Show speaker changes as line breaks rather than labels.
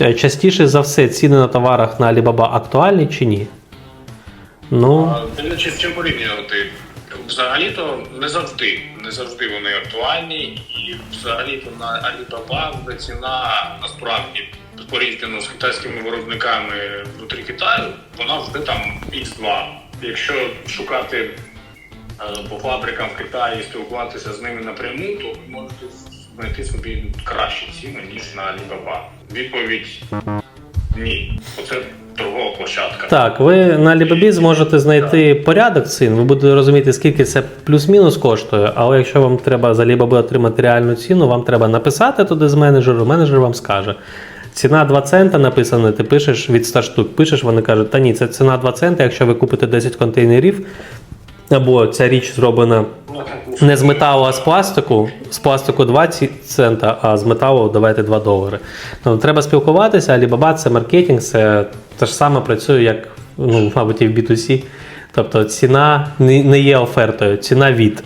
Е, Частіше за все ціни на товарах на Alibaba актуальні чи ні? Ну,
Дивлячись, чим порівнювати. Взагалі-то не завжди. Не завжди вони актуальні, і взагалі-то на Alibaba ціна насправді порівняно з китайськими виробниками внутрі Китаю, вона вже там X2. Якщо шукати е, по фабрикам в Китаї, і спілкуватися з ними напряму, то можете знайти собі кращі ціни, ніж на Alibaba. Відповідь ні. Оце торгова площадка.
так, ви на Alibaba зможете знайти порядок цін, ви будете розуміти, скільки це плюс-мінус коштує. Але якщо вам треба з Alibaba отримати реальну ціну, вам треба написати туди з менеджеру, менеджер вам скаже. Ціна 2 цента написана, ти пишеш від 100 штук, пишеш, вони кажуть, та ні, це ціна 2 цента, якщо ви купите 10 контейнерів, або ця річ зроблена не з металу, а з пластику. З пластику 20 цента, а з металу давайте 2 долари. Ну, треба спілкуватися, Alibaba це маркетинг, це те ж саме працює, як, ну, мабуть, і в B2C. Тобто ціна не є офертою, ціна від.